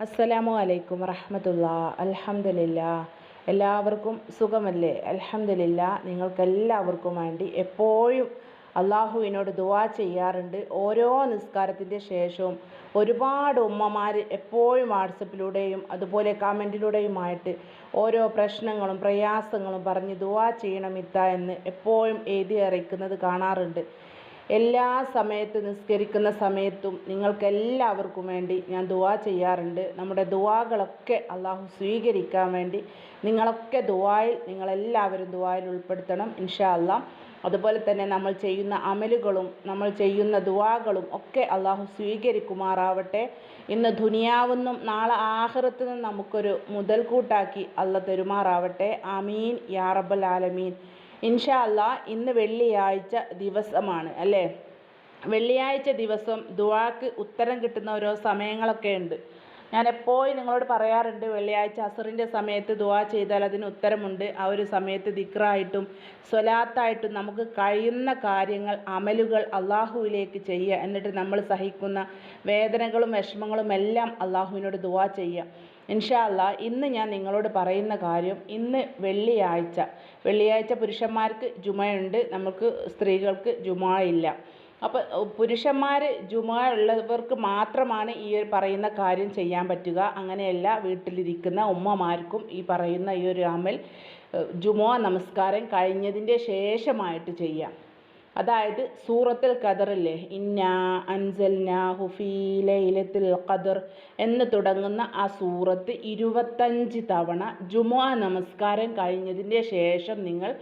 അസ്സലാമു അലൈക്കും വറഹമത്തുള്ള. അലഹമില്ല എല്ലാവർക്കും സുഖമല്ലേ? അലഹമില്ല നിങ്ങൾക്കെല്ലാവർക്കും വേണ്ടി എപ്പോഴും അള്ളാഹുവിനോട് ദുവാ ചെയ്യാറുണ്ട്. ഓരോ നിസ്കാരത്തിന്റെ ശേഷവും ഒരുപാട് ഉമ്മമാർ എപ്പോഴും വാട്സപ്പിലൂടെയും അതുപോലെ കമന്റിലൂടെയുമായിട്ട് ഓരോ പ്രശ്നങ്ങളും പ്രയാസങ്ങളും പറഞ്ഞ് ദുവാ ചെയ്യണം ഇത്ത എന്ന് എപ്പോഴും എഴുതി അറിയിക്കുന്നത് കാണാറുണ്ട്. എല്ലാ സമയത്ത് നിസ്കരിക്കുന്ന സമയത്തും നിങ്ങൾക്കെല്ലാവർക്കും വേണ്ടി ഞാൻ ദുവാ ചെയ്യാറുണ്ട്. നമ്മുടെ ദുവാകളൊക്കെ അള്ളാഹു സ്വീകരിക്കാൻ വേണ്ടി നിങ്ങളൊക്കെ ദുവായിൽ നിങ്ങളെല്ലാവരും ദുവായിൽ ഉൾപ്പെടുത്തണം ഇൻഷാ അള്ളാഹ് അതുപോലെ തന്നെ നമ്മൾ ചെയ്യുന്ന അമലുകളും നമ്മൾ ചെയ്യുന്ന ദുവാകളും ഒക്കെ അള്ളാഹു സ്വീകരിക്കുമാറാവട്ടെ. ഇന്ന് ദുനിയാവെന്നും നാളെ ആഹ്റത്തു നിന്നും നമുക്കൊരു മുതൽക്കൂട്ടാക്കി അല്ല തരുമാറാവട്ടെ. ആമീൻ. യാ റബ്ബൽ ആലമീൻ. ഇൻഷാ അല്ലാ ഇന്ന് വെള്ളിയാഴ്ച ദിവസമാണ് അല്ലേ? വെള്ളിയാഴ്ച ദിവസം ദുവാക്ക് ഉത്തരം കിട്ടുന്ന ഓരോ സമയങ്ങളൊക്കെ ഉണ്ട്. ഞാൻ എപ്പോഴും നിങ്ങളോട് പറയാറുണ്ട് വെള്ളിയാഴ്ച അസറിന്റെ സമയത്ത് ദുവാ ചെയ്താൽ അതിന് ഉത്തരമുണ്ട്. ആ ഒരു സമയത്ത് ദിക്റായിട്ടും സ്വലാത്തായിട്ടും നമുക്ക് കഴിയുന്ന കാര്യങ്ങൾ അമലുകൾ അള്ളാഹുവിലേക്ക് ചെയ്യുക. എന്നിട്ട് നമ്മൾ സഹിക്കുന്ന വേദനകളും വിഷമങ്ങളും എല്ലാം അള്ളാഹുവിനോട് ദുവാ ചെയ്യുക. ഇൻഷാ അല്ലാ ഇന്ന് ഞാൻ നിങ്ങളോട് പറയുന്ന കാര്യം ഇന്ന് വെള്ളിയാഴ്ച. വെള്ളിയാഴ്ച പുരുഷന്മാർക്ക് ജുമയുണ്ട് നമുക്ക് സ്ത്രീകൾക്ക് ജുമയില്ല. അപ്പോൾ പുരുഷന്മാർ ജുമ ഉള്ളവർക്ക് മാത്രമാണ് ഈ ഒരു പറയുന്ന കാര്യം ചെയ്യാൻ പറ്റുക. അങ്ങനെയല്ല വീട്ടിലിരിക്കുന്ന ഉമ്മമാർക്കും ഈ പറയുന്ന ഈ ഒരു അമൽ ജുമോ നമസ്കാരം കഴിഞ്ഞതിന്റെ ശേഷമായിട്ട് ചെയ്യാം. അതായത് സൂറത്തുൽ ഖദറില്ലേ ഇന്നാ അൻസൽനാഹു ഫീ ലൈലത്തുൽ ഖദർ എന്ന് തുടങ്ങുന്ന ആ സൂറത്ത് ഇരുപത്തഞ്ച് തവണ ജുമുഅ നമസ്കാരം കഴിഞ്ഞതിന്റെ ശേഷം നിങ്ങൾ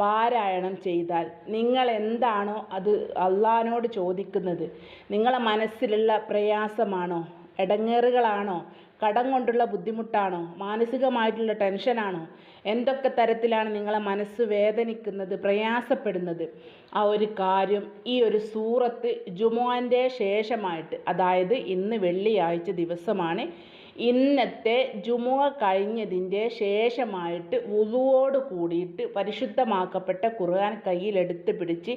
പാരായണം ചെയ്താൽ നിങ്ങൾ എന്താണോ അത് അള്ളഹാനോട് ചോദിക്കുന്നത് നിങ്ങളെ മനസ്സിലുള്ള പ്രയാസമാണോ ഇടങ്ങേറുകളാണോ കടം കൊണ്ടുള്ള ബുദ്ധിമുട്ടാണോ? മാനസികമായിട്ടുള്ള ടെൻഷനാണോ? എന്തൊക്കെ തരത്തിലാണ് നിങ്ങളെ മനസ്സ് വേദനിക്കുന്നത് പ്രയാസപ്പെടുന്നത്? ആ ഒരു കാര്യം ഈ ഒരു സൂറത്ത് ജുമോന്റെ ശേഷമായിട്ട് അതായത് ഇന്ന് വെള്ളിയാഴ്ച ദിവസമാണ് ഇന്നത്തെ ജുമുഅ കഴിഞ്ഞതിന്റെ ശേഷമായിട്ട് വുളുവോട് കൂടിയിട്ട് പരിശുദ്ധമാക്കപ്പെട്ട ഖുർആൻ കയ്യിലെടുത്ത് പിടിച്ച്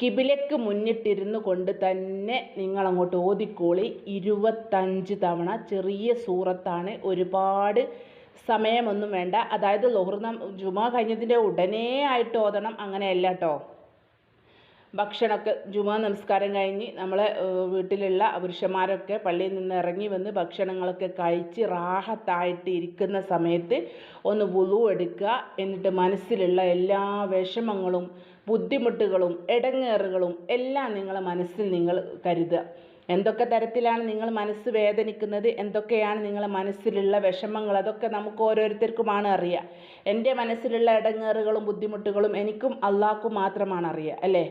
കിബിലയ്ക്ക് മുന്നിട്ടിരുന്നു കൊണ്ട് തന്നെ നിങ്ങൾ അങ്ങോട്ട് ഓതിക്കോളി. ഇരുപത്തഞ്ച് തവണ ചെറിയ സൂറത്താണ്. ഒരുപാട് സമയമൊന്നും വേണ്ട. അതായത് ലൊഹർ ജുമ കഴിഞ്ഞതിന്റെ ഉടനെ ആയിട്ട് ഓതണം. അങ്ങനെയല്ല കേട്ടോ ഭക്ഷണമൊക്കെ ജുമാ നമസ്കാരം കഴിഞ്ഞ് നമ്മളെ വീട്ടിലുള്ള പുരുഷന്മാരൊക്കെ പള്ളിയിൽ നിന്ന് ഇറങ്ങി വന്ന് ഭക്ഷണങ്ങളൊക്കെ കഴിച്ച് റാഹത്തായിട്ട് ഇരിക്കുന്ന സമയത്ത് ഒന്ന് വുളു എടുക്കുക. എന്നിട്ട് മനസ്സിലുള്ള എല്ലാ വിഷമങ്ങളും ബുദ്ധിമുട്ടുകളും ഇടങ്ങേറുകളും എല്ലാം നിങ്ങളെ മനസ്സിൽ നിങ്ങൾ കരുതുക. എന്തൊക്കെ തരത്തിലാണ് നിങ്ങൾ മനസ്സ് വേദനിക്കുന്നത്? എന്തൊക്കെയാണ് നിങ്ങളെ മനസ്സിലുള്ള വിഷമങ്ങൾ? അതൊക്കെ നമുക്ക് ഓരോരുത്തർക്കുമാണ് അറിയുക. എന്റെ മനസ്സിലുള്ള ഇടങ്ങേറുകളും ബുദ്ധിമുട്ടുകളും എനിക്കും അള്ളാഹ്ക്കും മാത്രമാണ് അറിയുക അല്ലേ?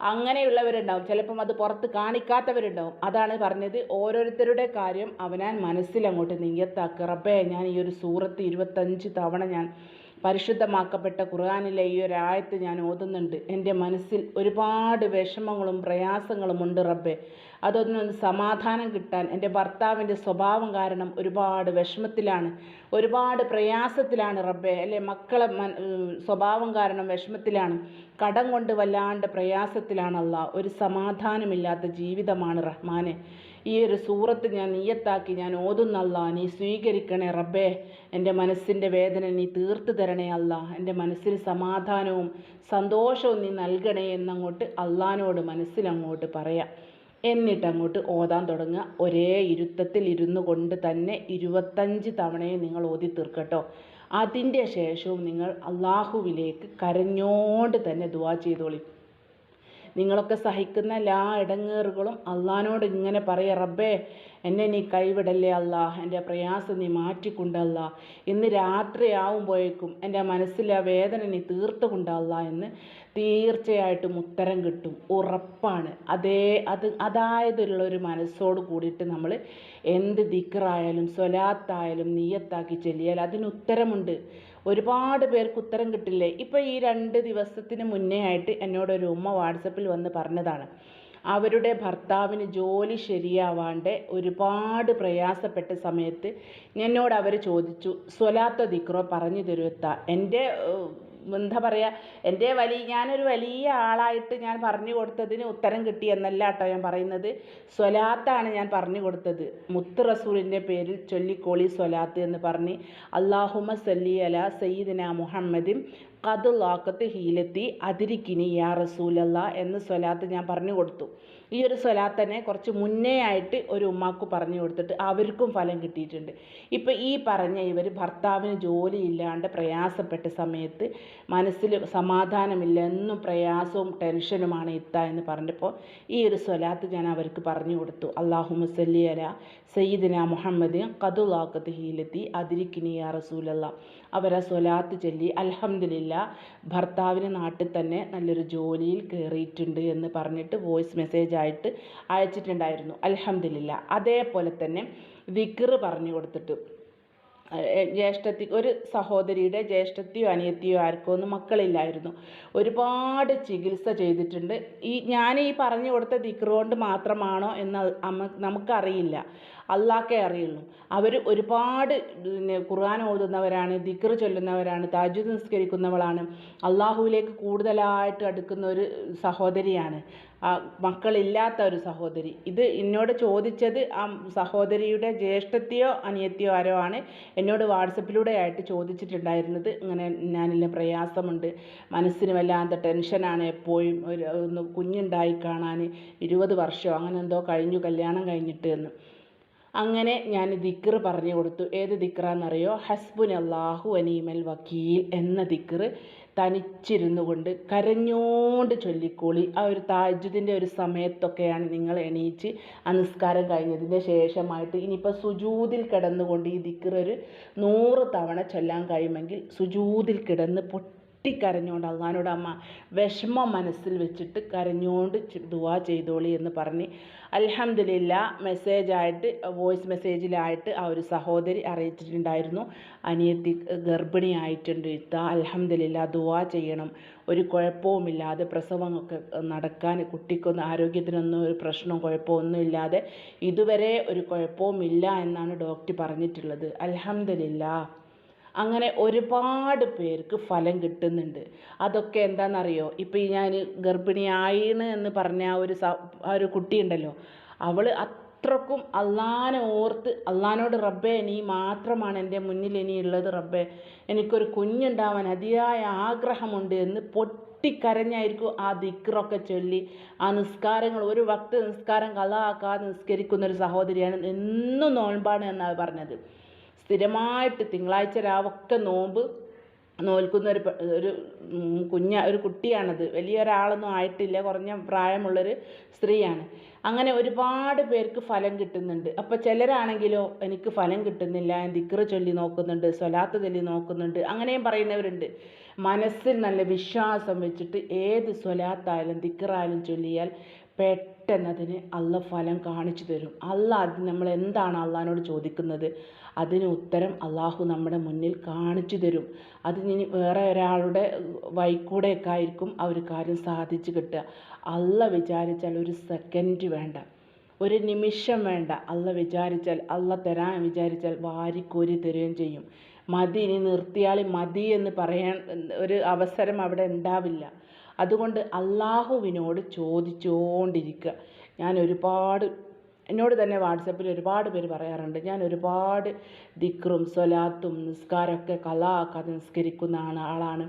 അങ്ങനെയുള്ളവരുണ്ടാവും. ചിലപ്പം അത് പുറത്ത് കാണിക്കാത്തവരുണ്ടാവും. അതാണ് പറഞ്ഞത്. ഓരോരുത്തരുടെ കാര്യം അവനാൻ മനസ്സിലങ്ങോട്ട് നീയത്താക്കുക റബ്ബേ ഞാൻ ഈ ഒരു സൂറത്ത് ഇരുപത്തഞ്ച് തവണ ഞാൻ പരിശുദ്ധമാക്കപ്പെട്ട ഖുർആാനിലെ ഈ ഒരു ആയത്ത് ഞാൻ ഓതുന്നുണ്ട്. എന്റെ മനസ്സിൽ ഒരുപാട് വിഷമങ്ങളും പ്രയാസങ്ങളും ഉണ്ട് റബ്ബെ. അതൊന്നൊന്ന് സമാധാനം കിട്ടാൻ എന്റെ ഭർത്താവിന്റെ സ്വഭാവം കാരണം ഒരുപാട് വിഷമത്തിലാണ്. ഒരുപാട് പ്രയാസത്തിലാണ് റബ്ബെ. അല്ലെ മക്കളെ സ്വഭാവം കാരണം വിഷമത്തിലാണ്. കടം കൊണ്ട് വല്ലാണ്ട് പ്രയാസത്തിലാണല്ല ഒരു സമാധാനമില്ലാത്ത ജീവിതമാണ് റഹ്മാനെ. ഈ ഒരു സൂറത്ത് ഞാൻ നീയത്താക്കി ഞാൻ ഓതുന്നല്ല നീ സ്വീകരിക്കണേ റബ്ബേ. എന്റെ മനസ്സിന്റെ വേദന നീ തീർത്തു തരണേ അല്ല. എന്റെ മനസ്സിന് സമാധാനവും സന്തോഷവും നീ നൽകണേ എന്നങ്ങോട്ട് അള്ളഹാനോട് മനസ്സിലങ്ങോട്ട് പറയാം. എന്നിട്ട് അങ്ങോട്ട് ഓതാൻ തുടങ്ങുക. ഒരേ ഇരുത്തത്തിൽ ഇരുന്നു കൊണ്ട് തന്നെ ഇരുപത്തഞ്ച് തവണയും നിങ്ങൾ ഓതി തീർക്കട്ടോ. അതിന്റെ ശേഷവും നിങ്ങൾ അള്ളാഹുവിലേക്ക് കരഞ്ഞോണ്ട് തന്നെ ദുവാ ചെയ്തോളി. നിങ്ങളൊക്കെ സഹിക്കുന്ന എല്ലാ ഇടങ്ങേറുകളും അള്ളഹാനോട് ഇങ്ങനെ പറയുക റബ്ബേ എന്നെ നീ കൈവിടല്ലേ അല്ല എന്റെ പ്രയാസം നീ മാറ്റിക്കൊണ്ടല്ല ഇന്ന് രാത്രിയാവുമ്പോഴേക്കും എന്റെ മനസ്സിലെ വേദന നീ തീർത്തുകൊണ്ടല്ല എന്ന് തീർച്ചയായിട്ടും ഉത്തരം കിട്ടും. ഉറപ്പാണ്. അതേ അത് അതായതുള്ള ഒരു മനസ്സോട് കൂടിയിട്ട് നമ്മൾ എന്ത് ദിക്കറായാലും സ്വലാത്തായാലും നീയത്താക്കി ചെല്ലിയാൽ അതിന് ഉത്തരമുണ്ട്. ഒരുപാട് പേർക്ക് ഉത്തരം കിട്ടില്ലേ? ഇപ്പോൾ ഈ രണ്ട് ദിവസത്തിന് മുന്നേ ആയിട്ട് എന്നോട് ഒരു ഉമ്മ വാട്സപ്പിൽ വന്ന് പറഞ്ഞതാണ്. അവരുടെ ഭർത്താവിന് ജോലി ശരിയാവാണ്ട് ഒരുപാട് പ്രയാസപ്പെട്ട സമയത്ത് എന്നോട് അവർ ചോദിച്ചു സ്വലാത്ത ദിക്രോ പറഞ്ഞു തരുത്ത എന്റെ എന്താ പറയുക എന്റെ വലിയ ഞാനൊരു വലിയ ആളായിട്ട് ഞാൻ പറഞ്ഞു കൊടുത്തതിന് ഉത്തരം കിട്ടി എന്നല്ല കേട്ടോ ഞാൻ പറയുന്നത്. സ്വലാത്താണ് ഞാൻ പറഞ്ഞു കൊടുത്തത്. മുത്ത് റസൂലിന്റെ പേരിൽ ചൊല്ലിക്കോളി സ്വലാത്ത് എന്ന് പറഞ്ഞ് അള്ളാഹുമ സല്ലി അല സയ്യിദിന മുഹമ്മദിൻ കതുലാക്കത്ത് ഹീലത്തി അതിരിക്കിനി യാ റസൂലല്ല എന്ന സ്വലാത്ത് ഞാൻ പറഞ്ഞു കൊടുത്തു. ഈ ഒരു സ്വലാത്തനെ കുറച്ച് മുന്നേ ആയിട്ട് ഒരു ഉമ്മാക്ക് പറഞ്ഞു കൊടുത്തിട്ട് അവർക്കും ഫലം കിട്ടിയിട്ടുണ്ട്. ഇപ്പം ഈ പറഞ്ഞ ഇവർ ഭർത്താവിന് ജോലിയില്ലാണ്ട് പ്രയാസപ്പെട്ട സമയത്ത് മനസ്സിൽ സമാധാനമില്ല എന്നും പ്രയാസവും ടെൻഷനുമാണ് ഇത്ത എന്ന് പറഞ്ഞപ്പോൾ ഈ ഒരു സ്വലാത്ത് ഞാൻ അവർക്ക് പറഞ്ഞു കൊടുത്തു. അള്ളാഹു മുസല്ലി അല സയ്യിദിന മുഹമ്മദ് കതുലാക്കത്ത് ഹീലത്തി അതിരിക്കിനി യാ റസൂലല്ല. അവരെ സ്വലാത്ത് ചൊല്ലി അൽഹംദുലില്ല ഭർത്താവിന് നാട്ടിൽ തന്നെ നല്ലൊരു ജോലിയിൽ കയറിയിട്ടുണ്ട് എന്ന് പറഞ്ഞിട്ട് വോയിസ് മെസ്സേജ് ആയിട്ട് അയച്ചിട്ടുണ്ടായിരുന്നു. അൽഹംദുലില്ല. അതേപോലെ തന്നെ വിക്ർ പറഞ്ഞു കൊടുത്തിട്ട്. ജ്യേഷ്ഠത്തി ഒരു സഹോദരിയുടെ ജ്യേഷ്ഠത്തിയോ അനിയത്തിയോ ആർക്കോ ഒന്നും മക്കളില്ലായിരുന്നു. ഒരുപാട് ചികിത്സ ചെയ്തിട്ടുണ്ട്. ഈ ഞാൻ ഈ പറഞ്ഞു കൊടുത്ത ദിക്റുകൊണ്ട് മാത്രമാണോ എന്ന് നമുക്കറിയില്ല. അള്ളാഹ്ക്കേ അറിയുള്ളൂ. അവർ ഒരുപാട് പിന്നെ ഖുർആൻ ഓതുന്നവരാണ് ദിക്ർ ചൊല്ലുന്നവരാണ് താജുദ് നിസ്കരിക്കുന്നവളാണ്. അള്ളാഹുവിലേക്ക് കൂടുതലായിട്ട് അടുക്കുന്ന ഒരു സഹോദരിയാണ്. ആ മക്കളില്ലാത്ത ഒരു സഹോദരി. ഇത് എന്നോട് ചോദിച്ചത് ആ സഹോദരിയുടെ ജ്യേഷ്ഠത്തെയോ അനിയത്തിയോ ആരോ ആണ് എന്നോട് വാട്സപ്പിലൂടെ ആയിട്ട് ചോദിച്ചിട്ടുണ്ടായിരുന്നത്. ഇങ്ങനെ ഞാനില്ല പ്രയാസമുണ്ട്. മനസ്സിന് വല്ലാത്ത ടെൻഷനാണ് എപ്പോഴും. ഒരു ഒന്ന് കുഞ്ഞുണ്ടായി കാണാൻ ഇരുപത് വർഷം അങ്ങനെ എന്തോ കഴിഞ്ഞു കല്യാണം കഴിഞ്ഞിട്ട് എന്ന്. അങ്ങനെ ഞാൻ ദിക്ർ പറഞ്ഞു കൊടുത്തു. ഏത് ദിക്റാന്നറിയോ? ഹസ്ബുൻ അള്ളാഹു അനീമൽ വക്കീൽ എന്ന ദിക്ർ തനിച്ചിരുന്നു കൊണ്ട് കരഞ്ഞോണ്ട് ചൊല്ലിക്കോളി. ആ ഒരു താജ്ജുദിന്റെ ഒരു സമയത്തൊക്കെയാണ് നിങ്ങൾ എണീച്ച് ആ നിസ്കാരം കഴിഞ്ഞതിന്റെ ശേഷമായിട്ട് ഇനിയിപ്പോൾ സുജൂതിൽ കിടന്നുകൊണ്ട് ഈ ദിക്ർ ഒരു നൂറ് തവണ ചൊല്ലാൻ കഴിയുമെങ്കിൽ സുജൂതിൽ കിടന്ന് പൊട്ടി പൊട്ടിക്കരഞ്ഞുകൊണ്ട് അള്ളഹാനോട് അമ്മ വിഷമം മനസ്സിൽ വെച്ചിട്ട് കരഞ്ഞുകൊണ്ട് ദുവാ ചെയ്തോളി എന്ന് പറഞ്ഞ് അൽഹംദുലില്ല മെസ്സേജായിട്ട് വോയിസ് മെസ്സേജിലായിട്ട് ആ ഒരു സഹോദരി അറിയിച്ചിട്ടുണ്ടായിരുന്നു. അനിയത്തി ഗർഭിണിയായിട്ടുണ്ട്. ഇത്ത അൽഹംദുലില്ല ദുവാ ചെയ്യണം. ഒരു കുഴപ്പവുമില്ലാതെ പ്രസവമൊക്കെ നടക്കാൻ കുട്ടിക്കൊന്നും ആരോഗ്യത്തിനൊന്നും ഒരു പ്രശ്നവും കുഴപ്പമൊന്നും ഇല്ലാതെ ഇതുവരെ ഒരു കുഴപ്പവുമില്ല എന്നാണ് ഡോക്ടർ പറഞ്ഞിട്ടുള്ളത്. അൽഹംദുലില്ല. അങ്ങനെ ഒരുപാട് പേർക്ക് ഫലം കിട്ടുന്നുണ്ട്. അതൊക്കെ എന്താണെന്നറിയോ ഇപ്പോൾ ഈ ഞാൻ ഗർഭിണിയായിണ് എന്ന് പറഞ്ഞ ആ ഒരു ആ ഒരു കുട്ടിയുണ്ടല്ലോ. അവൾ അത്രക്കും അള്ളാനെ ഓർത്ത് അള്ളാനോട് റബ്ബേ നീ മാത്രമാണ് എന്റെ മുന്നിൽ ഇനി ഉള്ളത് റബ്ബേ. എനിക്കൊരു കുഞ്ഞുണ്ടാവാൻ അതിയായ ആഗ്രഹമുണ്ട് എന്ന് പൊട്ടിക്കരഞ്ഞായിരിക്കും ആ ദിക്റൊക്കെ ചൊല്ലി. ആ നിസ്കാരങ്ങൾ ഒരു വക്ത നിസ്കാരം കലാക്കാതെ നിസ്കരിക്കുന്ന ഒരു സഹോദരിയാണ് എന്നും നോൻപാണ് എന്നാണ് പറഞ്ഞത്. സ്ഥിരമായിട്ട് തിങ്കളാഴ്ച രാവൊക്കെ നോമ്പ് നോൽക്കുന്ന ഒരു ഒരു കുഞ്ഞ ഒരു കുട്ടിയാണത്. വലിയ ഒരാളൊന്നും ആയിട്ടില്ല കുറഞ്ഞ പ്രായമുള്ളൊരു സ്ത്രീയാണ്. അങ്ങനെ ഒരുപാട് പേർക്ക് ഫലം കിട്ടുന്നുണ്ട്. അപ്പോൾ ചിലരാണെങ്കിലോ എനിക്ക് ഫലം കിട്ടുന്നില്ല ദിക്റ് ചൊല്ലി നോക്കുന്നുണ്ട് സ്വലാത്ത് ചൊല്ലി നോക്കുന്നുണ്ട് അങ്ങനെയും പറയുന്നവരുണ്ട്. മനസ്സിൽ നല്ല വിശ്വാസം വെച്ചിട്ട് ഏത് സ്വലാത്തായാലും ദിക്റായാലും ചൊല്ലിയാൽ പെട്ടെന്ന് അതിന് അള്ള ഫലം കാണിച്ചു തരും. അള്ള അത് നമ്മൾ എന്താണ് അള്ളഹാനോട് ചോദിക്കുന്നത്? അതിന് ഉത്തരം അള്ളാഹു നമ്മുടെ മുന്നിൽ കാണിച്ചു തരും. അത് ഇനി വേറെ ഒരാളുടെ വൈക്കൂടെയൊക്കെ ആയിരിക്കും ആ ഒരു കാര്യം സാധിച്ചു കിട്ടുക. അള്ള വിചാരിച്ചാൽ ഒരു സെക്കൻഡ് വേണ്ട. ഒരു നിമിഷം വേണ്ട. അള്ള വിചാരിച്ചാൽ അള്ള തരാൻ വിചാരിച്ചാൽ വാരിക്കോരി തരുകയും ചെയ്യും. മതി ഇനി നിർത്തിയാൽ മതി എന്ന് പറയാൻ ഒരു അവസരം അവിടെ ഉണ്ടാവില്ല. അതുകൊണ്ട് അള്ളാഹുവിനോട് ചോദിച്ചുകൊണ്ടിരിക്കുക ഞാൻ ഒരുപാട് എന്നോട് തന്നെ വാട്സപ്പിൽ ഒരുപാട് പേര് പറയാറുണ്ട് ഞാൻ ഒരുപാട് ദിക്റും സ്വലാത്തും നിസ്കാരമൊക്കെ കലാക്കാതെ നിസ്കരിക്കുന്ന ആളാണ്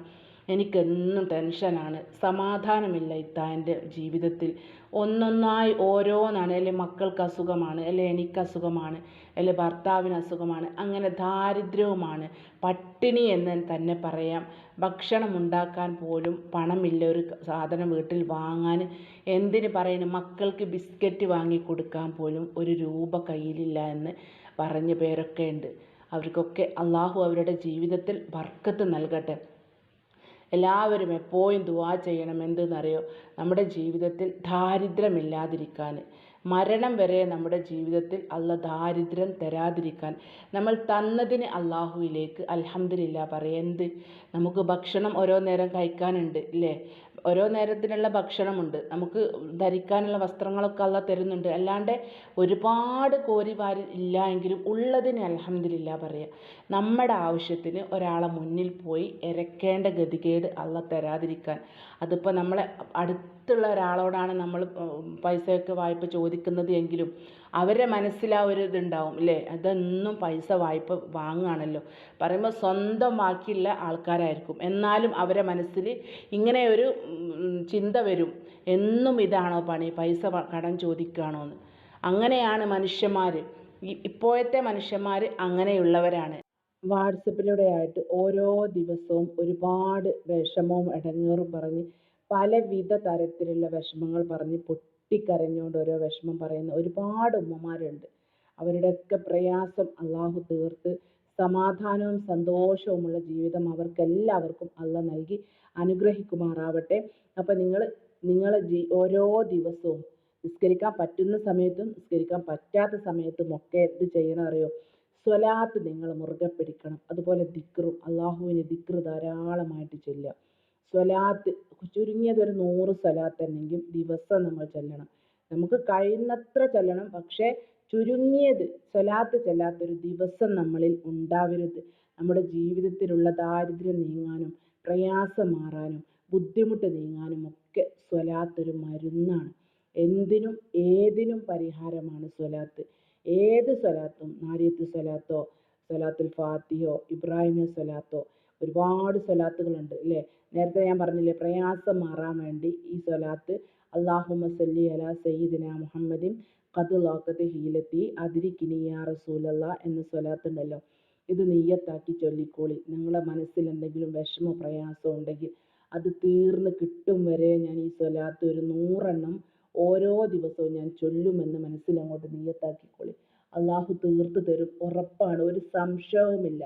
എനിക്കെന്നും ടെൻഷനാണ്. സമാധാനമില്ല ഇത്ത എന്റെ ജീവിതത്തിൽ. ഒന്നൊന്നായി ഓരോന്നാണ്. അല്ലെ മക്കൾക്ക് അസുഖമാണ് അല്ലെ എനിക്ക് അസുഖമാണ് അല്ലെ ഭർത്താവിന് അസുഖമാണ് അങ്ങനെ ദാരിദ്ര്യവുമാണ്. പട്ടിണി എന്ന് തന്നെ പറയാം. ഭക്ഷണം ഉണ്ടാക്കാൻ പോലും പണമില്ല ഒരു സാധനം വീട്ടിൽ വാങ്ങാൻ. എന്തിന് പറയുന്നു മക്കൾക്ക് ബിസ്ക്കറ്റ് വാങ്ങി കൊടുക്കാൻ പോലും ഒരു രൂപ കയ്യിലില്ല എന്ന് പറഞ്ഞ പേരൊക്കെ ഉണ്ട്. അവർക്കൊക്കെ അള്ളാഹു അവരുടെ ജീവിതത്തിൽ ബർക്കത്ത് നൽകട്ടെ. എല്ലാവരും എപ്പോഴും ദുആ ചെയ്യണം എന്തെന്നറിയോ? നമ്മുടെ ജീവിതത്തിൽ ദാരിദ്ര്യമില്ലാതിരിക്കാൻ. മരണം വരെ നമ്മുടെ ജീവിതത്തിൽ അള്ള ദാരിദ്ര്യം തരാതിരിക്കാൻ. നമ്മൾ തന്നതിന് അള്ളാഹുവിലേക്ക് അലഹമില്ല പറയാം എന്ത്? നമുക്ക് ഭക്ഷണം ഓരോ നേരം കഴിക്കാനുണ്ട് ഇല്ലേ? ഓരോ നേരത്തിനുള്ള ഭക്ഷണമുണ്ട്. നമുക്ക് ധരിക്കാനുള്ള വസ്ത്രങ്ങളൊക്കെ അല്ല തരുന്നുണ്ട്. അല്ലാണ്ട് ഒരുപാട് കോരി വാരി ഇല്ല എങ്കിലും ഉള്ളതിന് അൽഹംദുലില്ലാ പറയുക നമ്മുടെ ആവശ്യത്തിന് ഒരാളെ മുന്നിൽ പോയി ഇരക്കേണ്ട ഗതികേട് അല്ല തരാതിരിക്കാൻ. അതിപ്പോൾ നമ്മളെ അടുത്തുള്ള ഒരാളോടാണ് നമ്മൾ പൈസയൊക്കെ വായ്പ ചോദിക്കുന്നത് എങ്കിലും അവരുടെ മനസ്സിൽ ആ ഒരു ഇതുണ്ടാവും അല്ലേ അതെന്നും പൈസ വായ്പ വാങ്ങുകയാണല്ലോ. പറയുമ്പോൾ സ്വന്തം ബാക്കിയുള്ള ആൾക്കാരായിരിക്കും. എന്നാലും അവരുടെ മനസ്സിൽ ഇങ്ങനെ ഒരു ചിന്ത വരും. എന്നും ഇതാണോ പണി? പൈസ കടം ചോദിക്കുകയാണോ എന്ന്. അങ്ങനെയാണ് മനുഷ്യന്മാർ ഇപ്പോഴത്തെ മനുഷ്യന്മാർ അങ്ങനെയുള്ളവരാണ്. വാട്സപ്പിലൂടെ ആയിട്ട് ഓരോ ദിവസവും ഒരുപാട് വിഷമവും ഇടങ്ങേറും പറഞ്ഞ് പലവിധ തരത്തിലുള്ള വിഷമങ്ങൾ പറഞ്ഞ് പൊട്ടിക്കരഞ്ഞുകൊണ്ട് ഓരോ വിഷമം പറയുന്ന ഒരുപാട് ഉമ്മമാരുണ്ട്. അവരുടെയൊക്കെ പ്രയാസം അള്ളാഹു തീർത്ത് സമാധാനവും സന്തോഷവുമുള്ള ജീവിതം അവർക്കെല്ലാവർക്കും അല്ല നൽകി അനുഗ്രഹിക്കുമാറാവട്ടെ. അപ്പോൾ നിങ്ങൾ നിങ്ങൾ ഓരോ ദിവസവും നിസ്കരിക്കാൻ പറ്റുന്ന സമയത്തും നിസ്കരിക്കാൻ പറ്റാത്ത സമയത്തും ഒക്കെ എന്ത് ചെയ്യണം അറിയോ? സ്വലാത്ത് നിങ്ങൾ മുറുകെ പിടിക്കണം. അതുപോലെ ദിക്റും അള്ളാഹുവിന് ദിക്റ് ധാരാളമായിട്ട് ചൊല്ലുക. സ്വലാത്ത് ചുരുങ്ങിയത് ഒരു നൂറ് സ്വലാത്ത് അല്ലെങ്കിൽ ദിവസം നമ്മൾ ചൊല്ലണം. നമുക്ക് കഴിയുന്നത്ര ചൊല്ലണം. പക്ഷേ ചുരുങ്ങിയത് സ്വലാത്ത് ചെല്ലാത്തൊരു ദിവസം നമ്മളിൽ ഉണ്ടാവരുത്. നമ്മുടെ ജീവിതത്തിലുള്ള ദാരിദ്ര്യം നീങ്ങാനും പ്രയാസം മാറാനും ബുദ്ധിമുട്ട് നീങ്ങാനും ഒക്കെ സ്വലാത്ത് ഒരു മരുന്നാണ്. എന്തിനും ഏതിനും പരിഹാരമാണ് സ്വലാത്ത്. ഏത് സ്വലാത്തും നാരിയത്ത് സ്വലാത്തോ സ്വലാത്തുൽ ഫാത്തിഹയോ ഇബ്രാഹിമി സ്വലാത്തോ ഒരുപാട് സ്വലാത്തുകളുണ്ട് അല്ലേ നേരത്തെ ഞാൻ പറഞ്ഞില്ലേ പ്രയാസം മാറാൻ വേണ്ടി ഈ സ്വലാത്ത് അള്ളാഹുമ സല്ലി അല സയ്യിദിന മുഹമ്മദിൻ ഖദ് ലോക്കത്ത് ഹീലത്തി അതിരിക്കിനി യാ റസൂലല്ല എന്ന സ്വലാത്തുണ്ടല്ലോ. ഇത് നെയ്യത്താക്കി ചൊല്ലിക്കോളി. നിങ്ങളുടെ മനസ്സിൽ എന്തെങ്കിലും വിഷമോ പ്രയാസമോ ഉണ്ടെങ്കിൽ അത് തീർന്ന് കിട്ടും വരെ ഞാൻ ഈ സ്വലാത്ത് ഒരു നൂറെണ്ണം ഓരോ ദിവസവും ഞാൻ ചൊല്ലുമെന്ന് മനസ്സിൽ അങ്ങോട്ട് നെയ്യത്താക്കിക്കോളി അള്ളാഹു തീർത്ത് തരും ഉറപ്പാണ് ഒരു സംശയവുമില്ല.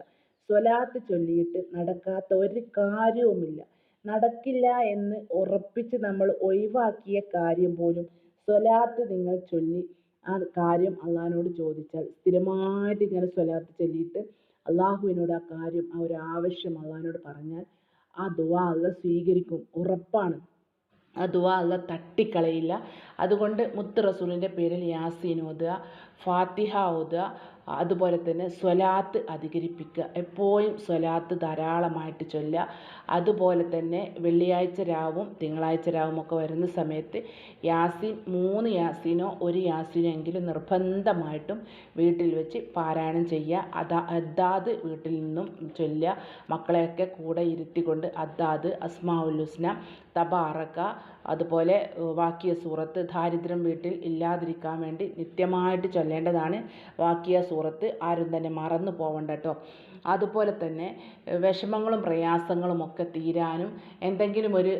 സ്വലാത്ത് ചൊല്ലിയിട്ട് നടക്കാത്ത ഒരു കാര്യവുമില്ല. നടക്കില്ല എന്ന് ഉറപ്പിച്ച് നമ്മൾ ഒഴിവാക്കിയ കാര്യം പോലും സ്വലാത്ത് നിങ്ങൾ ചൊല്ലി ആ കാര്യം അള്ളഹാനോട് ചോദിച്ചാൽ സ്ഥിരമായിട്ട് ഇങ്ങനെ സ്വലാത്ത് ചൊല്ലിയിട്ട് അള്ളാഹുവിനോട് ആ കാര്യം ആ ഒരു ആവശ്യം അള്ളഹാനോട് പറഞ്ഞാൽ ആ ദുആ അള്ള സ്വീകരിക്കും ഉറപ്പാണ്. ആ ദുആ അള്ള തട്ടിക്കളയില്ല. അതുകൊണ്ട് മുത്ത് റസൂലിന്റെ പേരിൽ യാസീൻ ഓതുക ഫാത്തിഹ ഓതുക അതുപോലെ തന്നെ സ്വലാത്ത് അധികരിപ്പിക്കുക. എപ്പോഴും സ്വലാത്ത് ധാരാളമായിട്ട് ചൊല്ലുക. അതുപോലെ തന്നെ വെള്ളിയാഴ്ച രാവും തിങ്കളാഴ്ച രാവും ഒക്കെ വരുന്ന സമയത്ത് യാസിൻ മൂന്ന് യാസിനോ ഒരു യാസീനോ എങ്കിലും നിർബന്ധമായിട്ടും വീട്ടിൽ വെച്ച് പാരായണം ചെയ്യുക. അതാ അതാത് വീട്ടിൽ നിന്നും ചൊല്ലുക. മക്കളെയൊക്കെ കൂടെ ഇരുത്തിക്കൊണ്ട് അതാത് അസ്മാഉൽ ഹുസ്ന തബാറക്ക അതുപോലെ വാക്കിയ സൂറത്ത് ദാരിദ്ര്യം വീട്ടിൽ ഇല്ലാതിരിക്കാൻ വേണ്ടി നിത്യമായിട്ട് ചൊല്ലേണ്ടതാണ് വാക്കിയ സൂറത്ത്. ആരും തന്നെ മറന്നു പോവണ്ട കേട്ടോ അതുപോലെ തന്നെ വിഷമങ്ങളും പ്രയാസങ്ങളും ഒക്കെ തീരാനും എന്തെങ്കിലും ഒരു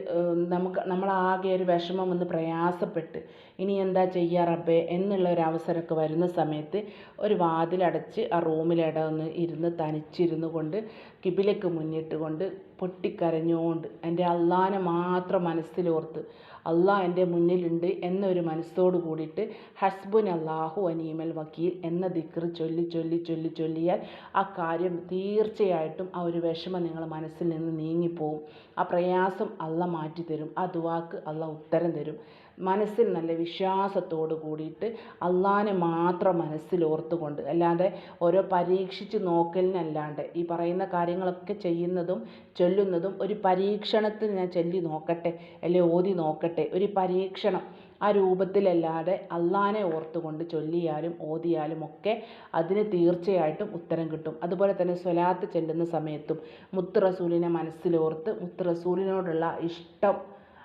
നമുക്ക് നമ്മളാകെ ഒരു വിഷമം വന്ന് പ്രയാസപ്പെട്ട് ഇനി എന്താ ചെയ്യുക റബ്ബേ എന്നുള്ള ഒരു അവസരമൊക്കെ വരുന്ന സമയത്ത് ഒരു വാതിലടച്ച് ആ റൂമിലിട ഒന്ന് ഇരുന്ന് തനിച്ചിരുന്നു കൊണ്ട് കിബിലക്ക് മുന്നിട്ട് കൊണ്ട് പൊട്ടിക്കരഞ്ഞുകൊണ്ട് എന്റെ അള്ളാനെ മാത്രം മനസ്സിലോർത്ത് അള്ളാഹ് എന്റെ മുന്നിലുണ്ട് എന്നൊരു മനസ്സോട് കൂടിയിട്ട് ഹസ്ബുൻ അള്ളാഹു അനീമൽ വക്കീൽ എന്ന ദിക്ർ ചൊല്ലി ചൊല്ലി ചൊല്ലി ചൊല്ലിയാൽ ആ കാര്യം തീർച്ചയായിട്ടും ആ ഒരു വിഷമം നിങ്ങളുടെ മനസ്സിൽ നിന്ന് നീങ്ങിപ്പോവും. ആ പ്രയാസം അള്ള മാറ്റി തരും ആ ദുവാക്ക് അള്ള ഉത്തരം തരും. മനസ്സിൽ നല്ല വിശ്വാസത്തോട് കൂടിയിട്ട് അള്ളാനെ മാത്രം മനസ്സിൽ ഓർത്തുകൊണ്ട് അല്ലാതെ ഓരോ പരീക്ഷിച്ച് നോക്കലിനല്ലാണ്ട് ഈ പറയുന്ന കാര്യങ്ങളൊക്കെ ചെയ്യുന്നതും ചൊല്ലുന്നതും ഒരു പരീക്ഷണത്തിന് ഞാൻ ചൊല്ലി നോക്കട്ടെ അല്ലെ ഓതി നോക്കട്ടെ ഒരു പരീക്ഷണം ആ രൂപത്തിലല്ലാതെ അള്ളാനെ ഓർത്തുകൊണ്ട് ചൊല്ലിയാലും ഓതിയാലും ഒക്കെ അതിന് തീർച്ചയായിട്ടും ഉത്തരം കിട്ടും. അതുപോലെ തന്നെ സ്വലാത്ത് ചെല്ലുന്ന സമയത്തും മുത്ത് റസൂലിനെ മനസ്സിലോർത്ത് മുത്ത് റസൂലിനോടുള്ള ഇഷ്ടം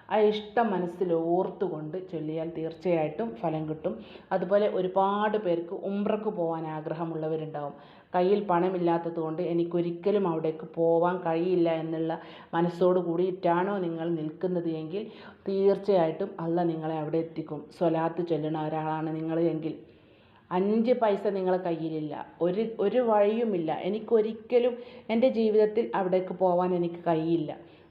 ആ ഇഷ്ടം മനസ്സിൽ ഓർത്തുകൊണ്ട് ചൊല്ലിയാൽ തീർച്ചയായിട്ടും ഫലം കിട്ടും. അതുപോലെ ഒരുപാട് പേർക്ക് ഉംറക്ക് പോകാൻ ആഗ്രഹമുള്ളവരുണ്ടാവും. കയ്യിൽ പണമില്ലാത്തത് കൊണ്ട് എനിക്കൊരിക്കലും അവിടേക്ക് പോവാൻ കഴിയില്ല എന്നുള്ള മനസ്സോട് കൂടിയിട്ടാണോ നിങ്ങൾ നിൽക്കുന്നത് എങ്കിൽ തീർച്ചയായിട്ടും അല്ല നിങ്ങളെ അവിടെ എത്തിക്കും. സ്വലാത്ത് ചൊല്ലുന്ന ഒരാളാണ് നിങ്ങൾ എങ്കിൽ. അഞ്ച് പൈസ നിങ്ങളെ കയ്യിലില്ല. ഒരു ഒരു വഴിയുമില്ല. എനിക്കൊരിക്കലും എന്റെ ജീവിതത്തിൽ അവിടേക്ക് പോവാൻ എനിക്ക് കഴിയില്ല.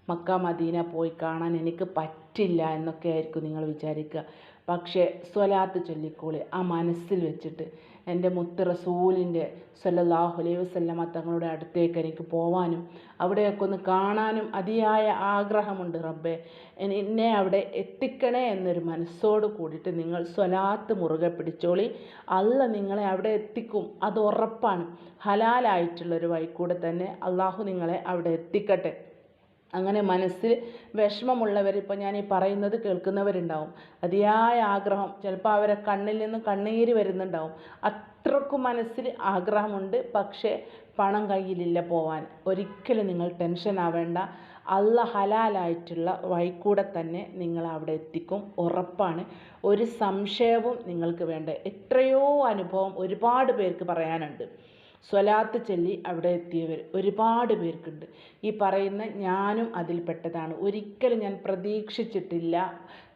മക്ക മദീന പോയി കാണാൻ എനിക്ക് പറ്റില്ല എന്നൊക്കെ ആയിരിക്കും നിങ്ങൾ വിചാരിക്കുക. പക്ഷേ സ്വലാത്ത് ചൊല്ലിക്കോളി. ആ മനസ്സിൽ വെച്ചിട്ട് എന്റെ മുത്ത് റസൂലിന്റെ സല്ലല്ലാഹു അലൈഹി വസല്ലമ തങ്ങളുടെ അടുത്തേക്ക് എനിക്ക് പോവാനും അവിടെയൊക്കെ ഒന്ന് കാണാനും അതിയായ ആഗ്രഹമുണ്ട് റബ്ബെ. എന്നെ അവിടെ എത്തിക്കണേ എന്നൊരു മനസ്സോട് കൂടിയിട്ട് നിങ്ങൾ സ്വലാത്ത് മുറുകെ പിടിച്ചോളി. അല്ല നിങ്ങളെ അവിടെ എത്തിക്കും. അത് ഉറപ്പാണ്. ഹലാലായിട്ടുള്ളൊരു വഴിക്കൂടെ തന്നെ അള്ളാഹു നിങ്ങളെ അവിടെ എത്തിക്കട്ടെ. അങ്ങനെ മനസ്സിൽ വിഷമമുള്ളവർ ഇപ്പോൾ ഞാൻ ഈ പറയുന്നത് കേൾക്കുന്നവരുണ്ടാവും. അതിയായ ആഗ്രഹം ചിലപ്പോൾ അവരെ കണ്ണിൽ നിന്ന് കണ്ണീര് വരുന്നുണ്ടാവും. അത്രക്കും മനസ്സിൽ ആഗ്രഹമുണ്ട്. പക്ഷേ പണം കയ്യിലില്ല പോവാൻ. ഒരിക്കലും നിങ്ങൾ ടെൻഷൻ ആവേണ്ട. അല്ല ഹലാലായിട്ടുള്ള വഴിക്കൂടെ തന്നെ നിങ്ങൾ അവിടെ എത്തിക്കും. ഉറപ്പാണ്. ഒരു സംശയവും നിങ്ങൾക്ക് വേണ്ട. എത്രയോ അനുഭവം ഒരുപാട് പേർക്ക് പറയാനുണ്ട്. സ്വലാത്ത് ചൊല്ലി അവിടെ എത്തിയവർ ഒരുപാട് പേർക്കുണ്ട്. ഈ പറയുന്ന ഞാനും അതിൽപ്പെട്ടതാണ്. ഒരിക്കലും ഞാൻ പ്രതീക്ഷിച്ചിട്ടില്ല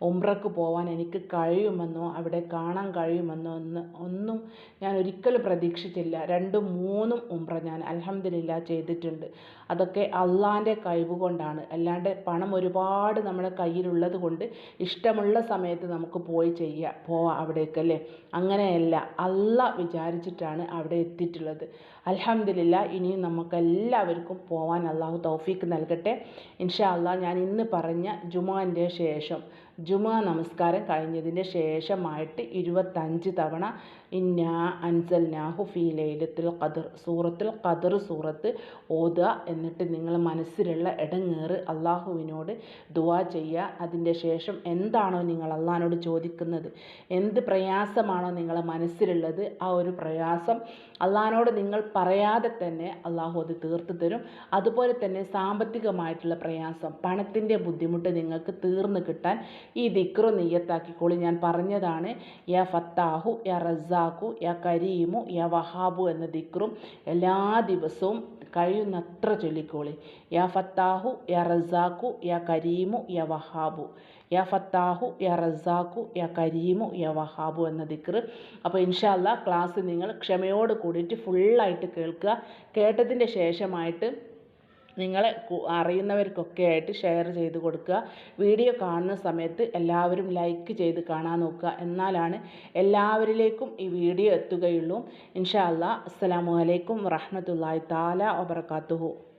ഉംറക്ക് പോവാൻ എനിക്ക് കഴിയുമെന്നോ അവിടെ കാണാൻ കഴിയുമെന്നോ ഒന്ന് ഒന്നും ഞാൻ ഒരിക്കലും പ്രതീക്ഷിച്ചില്ല. രണ്ടും മൂന്നും ഉംറ ഞാൻ അൽഹംദുലില്ലാ ചെയ്തിട്ടുണ്ട്. അതൊക്കെ അള്ളാന്റെ കഴിവ് കൊണ്ടാണ്. അല്ലാണ്ട് പണം ഒരുപാട് നമ്മുടെ കയ്യിലുള്ളത് കൊണ്ട് ഇഷ്ടമുള്ള സമയത്ത് നമുക്ക് പോയി ചെയ്യാം പോവാം അവിടേക്കല്ലേ അങ്ങനെയല്ല. അല്ല വിചാരിച്ചിട്ടാണ് അവിടെ എത്തിയിട്ടുള്ളത്. അൽഹംദുലില്ല ഇനിയും നമുക്കെല്ലാവർക്കും പോവാൻ അള്ളാഹു തൗഫീക്ക് നൽകട്ടെ. ഇൻഷാ അള്ളാഹ് ഞാൻ ഇന്ന് പറഞ്ഞ ജുമാന്റെ ശേഷം ജുമാ നമസ്കാരം കഴിഞ്ഞതിന്റെ ശേഷമായിട്ട് ഇരുപത്തഞ്ച് തവണ ഇന്നാ അൻസൽനാഹു ഫീ ലൈലത്തുൽ ഖദർ. സൂറത്തുൽ ഖദർ സൂറത്ത് ഓതുക എന്നിട്ട് നിങ്ങൾ മനസ്സിലുള്ള ഇടങ്ങേറ് അള്ളാഹുവിനോട് ദുവാ ചെയ്യുക. അതിന്റെ ശേഷം എന്താണോ നിങ്ങൾ അള്ളാഹിനോട് ചോദിക്കുന്നത് എന്ത് പ്രയാസമാണോ നിങ്ങളെ മനസ്സിലുള്ളത് ആ ഒരു പ്രയാസം അള്ളാഹിനോട് നിങ്ങൾ പറയാതെ തന്നെ അള്ളാഹു അത് തീർത്ത് തരും. അതുപോലെ തന്നെ സാമ്പത്തികമായിട്ടുള്ള പ്രയാസം പണത്തിന്റെ ബുദ്ധിമുട്ട് നിങ്ങൾക്ക് തീർന്നു കിട്ടാൻ ഈ ദിക്റു നെയ്യത്താക്കിക്കോളി ഞാൻ പറഞ്ഞതാണ് യാ ഫത്താഹു യാ റസാഖു യാ കരീമു യാ വഹാബു എന്ന ദിക്റും എല്ലാ ദിവസവും കഴിയുന്നത്ര ചൊല്ലിക്കോളി. യാ ഫത്താഹു യാ റസാഖു യാ കരീമു യാ വഹാബു. യാ ഫത്താഹു യാ റസാഖു യാ കരീമു യാ വഹാബു എന്ന ദിക്റ്. അപ്പോൾ ഇൻഷാല്ല ക്ലാസ് നിങ്ങൾ ക്ഷമയോട് കൂടിയിട്ട് ഫുള്ളായിട്ട് കേൾക്കുക. കേട്ടതിന്റെ ശേഷമായിട്ട് നിങ്ങളെ അറിയുന്നവർക്കൊക്കെ ആയിട്ട് ഷെയർ ചെയ്ത് കൊടുക്കുക. വീഡിയോ കാണുന്ന സമയത്ത് എല്ലാവരും ലൈക്ക് ചെയ്ത് കാണാൻ നോക്കുക. എന്നാലാണ് എല്ലാവരിലേക്കും ഈ വീഡിയോ എത്തുകയുള്ളൂ. ഇൻഷാ അല്ലാ അസ്സലാമു അലൈക്കും വറഹ്മത്തുള്ളാഹി താല വബറകാതുഹു